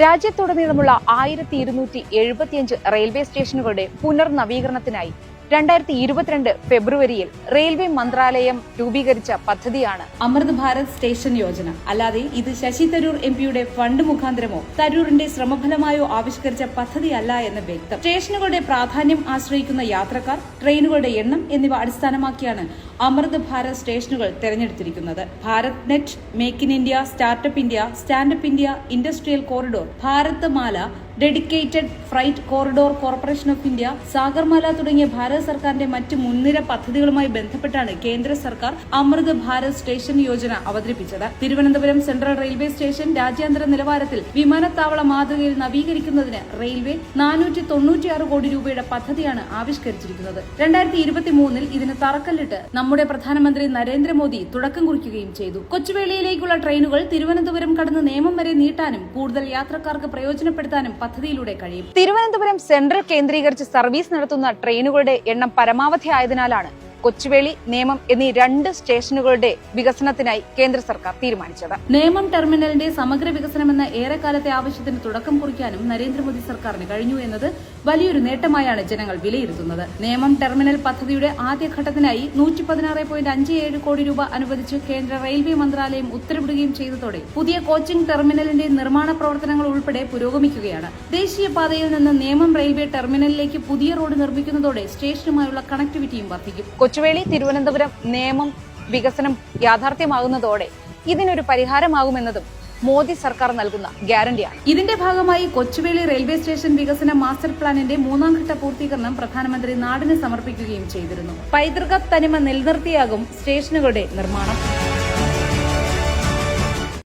രാജ്യത്തുടനീളമുള്ള ആയിരത്തി ഇരുന്നൂറ്റി എഴുപത്തിയഞ്ച് റെയിൽവേ സ്റ്റേഷനുകളുടെ പുനർനവീകരണത്തിനായി രണ്ടായിരത്തി ഇരുപത്തിരണ്ട് ഫെബ്രുവരിയിൽ റെയിൽവേ മന്ത്രാലയം രൂപീകരിച്ച പദ്ധതിയാണ് അമൃത് ഭാരത് സ്റ്റേഷൻ യോജന. അല്ലാതെ ഇത് ശശി തരൂർ എം പിയുടെ ഫണ്ട് മുഖാന്തരമോ തരൂറിന്റെ ശ്രമഫലമായോ ആവിഷ്കരിച്ച പദ്ധതിയല്ല എന്ന് വ്യക്തം. സ്റ്റേഷനുകളുടെ പ്രാധാന്യം ആശ്രയിക്കുന്ന യാത്രക്കാർ ട്രെയിനുകളുടെ എണ്ണം എന്നിവ അടിസ്ഥാനമാക്കിയാണ് അമൃത് ഭാരത് സ്റ്റേഷനുകൾ തെരഞ്ഞെടുത്തിരിക്കുന്നത്. Bharat net make in India startup India standup India industrial corridor Bharat Mala dedicated freight corridor corporation of India Sagarmala തുടങ്ങിയ ഭാരത സർക്കാരിന്റെ മറ്റ് മുൻനിര പദ്ധതികളുമായി ബന്ധപ്പെട്ടാണ് കേന്ദ്ര സർക്കാർ അമൃത് ഭാരത് സ്റ്റേഷൻ യോജന അവതരിപ്പിച്ചത്. തിരുവനന്തപുരം സെൻട്രൽ റെയിൽവേ സ്റ്റേഷൻ രാജ്യാന്തര നിലവാരത്തിൽ വിമാനത്താവള മാതൃകയിൽ നവീകരിക്കുന്നതിന് റെയിൽവേ നാനൂറ്റി തൊണ്ണൂറ്റിയാറ് കോടി രൂപയുടെ പദ്ധതിയാണ് ആവിഷ്കരിച്ചിരിക്കുന്നത്. രണ്ടായിരത്തി ഇരുപത്തി മൂന്നിൽ ഇതിന് തറക്കല്ലിട്ട് നമ്മുടെ പ്രധാനമന്ത്രി നരേന്ദ്രമോദി തുടക്കം കുറിക്കുകയും ചെയ്തു. കൊച്ചുവേളിയിലേക്കുള്ള ട്രെയിനുകൾ തിരുവനന്തപുരം കടന്ന് നേമം വരെ നീട്ടാനും കൂടുതൽ യാത്രക്കാർക്ക് പ്രയോജനപ്പെടുത്താനും പദ്ധതിയിലൂടെ കഴിയും. തിരുവനന്തപുരം സെൻട്രൽ കേന്ദ്രീകരിച്ച് സർവീസ് നടത്തുന്ന ട്രെയിനുകളുടെ എണ്ണം പരമാവധി ആയതിനാലാണ് കൊച്ചുവേളി നേമം എന്നീ രണ്ട് സ്റ്റേഷനുകളുടെ വികസനത്തിനായി കേന്ദ്ര സർക്കാർ തീരുമാനിച്ചത്. നേമം ടെർമിനലിന്റെ സമഗ്ര വികസനമെന്ന ഏറെക്കാലത്തെ ആവശ്യത്തിന് തുടക്കം കുറിക്കാനും നരേന്ദ്രമോദി സർക്കാരിന് കഴിഞ്ഞു എന്നത് വലിയൊരു നേട്ടമായാണ് ജനങ്ങൾ വിലയിരുത്തുന്നത്. നേമം ടെർമിനൽ പദ്ധതിയുടെ ആദ്യഘട്ടത്തിനായി നൂറ്റി പതിനാറ് പോയിന്റ് അഞ്ച് ഏഴ് കോടി രൂപ അനുവദിച്ച് കേന്ദ്ര റെയിൽവേ മന്ത്രാലയം ഉത്തരവിടുകയും ചെയ്തതോടെ പുതിയ കോച്ചിംഗ് ടെർമിനലിന്റെ നിർമ്മാണ പ്രവർത്തനങ്ങൾ ഉൾപ്പെടെ പുരോഗമിക്കുകയാണ്. ദേശീയപാതയിൽ നിന്ന് നേമം റെയിൽവേ ടെർമിനലിലേക്ക് പുതിയ റോഡ് നിർമ്മിക്കുന്നതോടെ സ്റ്റേഷനുമായുള്ള കണക്ടിവിറ്റിയും വർദ്ധിക്കും. കൊച്ചുവേളി തിരുവനന്തപുരം നിയമം വികസനം യാഥാർത്ഥ്യമാകുന്നതോടെ ഇതിനൊരു പരിഹാരമാകുമെന്നതും മോദി സർക്കാർ നൽകുന്ന ഗ്യാരണ്ടിയാണ്. ഇതിന്റെ ഭാഗമായി കൊച്ചുവേളി റെയിൽവേ സ്റ്റേഷൻ വികസന മാസ്റ്റർ പ്ലാനിന്റെ മൂന്നാം ഘട്ട പൂർത്തീകരണം പ്രധാനമന്ത്രി നാടിന് സമർപ്പിക്കുകയും ചെയ്തിരുന്നു. പൈതൃക തനിമ നിലനിർത്തിയാകും സ്റ്റേഷനുകളുടെ നിർമ്മാണം.